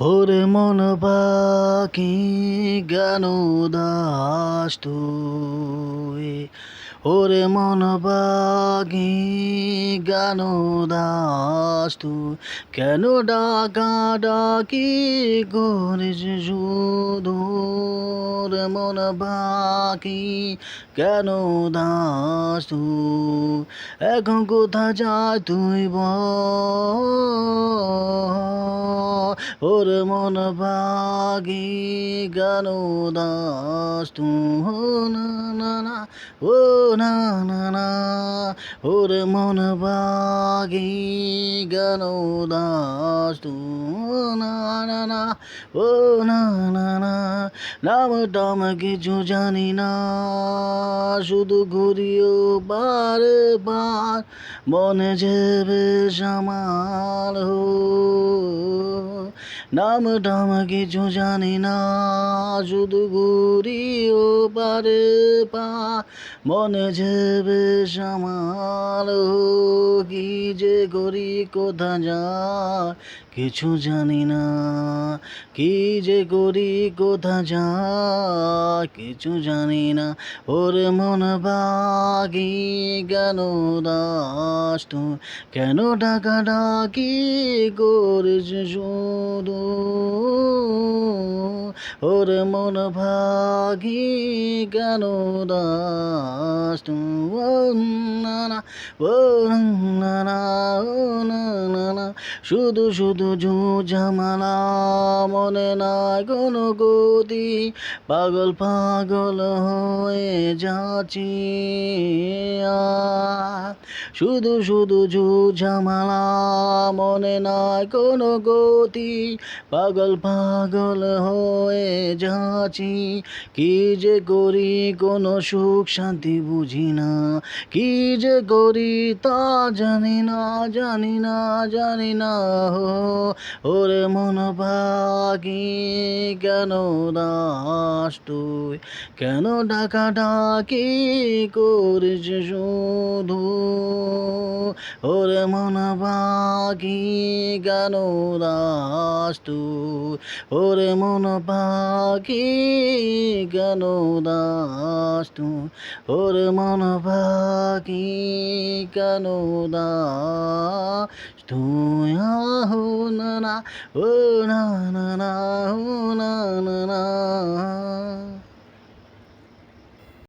ওরে মন পাখি গান দাস তুই। ওরে মন পাখি জ্ঞান দাস তুই কেন ডাকা ডাকি করিস শুধু রে মন বাকি? কেন দাস তুই এখন কোথা যায় তুই ওর মন বাগি গান দাস তু। না না, ও, না না না, ওর মন বাগি গান দাস তু না না না ও না না না নাম টাম কিছু জানি না শুধু ঘুরিও বারে বার মনে যাবে সামাল হো নাম টাম কিছু জানি না, শুধু ঘুরি ও পারে পা। মনে যেবে সামাল কি যে করি, কোথা যা কিছু জানি না। কি যে করি, কোথা যা কিছু জানি না। ওর মন বাগি কেন দাস তু? কেন ডাকা ডাকি করিস শুধু? ওর মন ভাগি কেন দাস তু? ও না না না না। শুধু শুধু ঝামালা মনে না কোনো গতি। পাগল পাগল হয়ে যাচ্ছি। শুধু শুধু ঝামালা মনে না কোনো গতি। পাগল পাগল হয়ে যাচ্ছি, কি যে করি কোনো সুখ শান্তি বুঝি না। কি যে করি তা জানি না জানি না, জানি না ওরে মন ভাগি কেন দাস তুই? কেন ডাকা ডাকি করিস শুধু? ওরে মন পাখি কেন দাস ওরে মন পাখি কেন দাস ওরে মন পাখি কেন দাস তুই আহো, না ও, না না না না না না।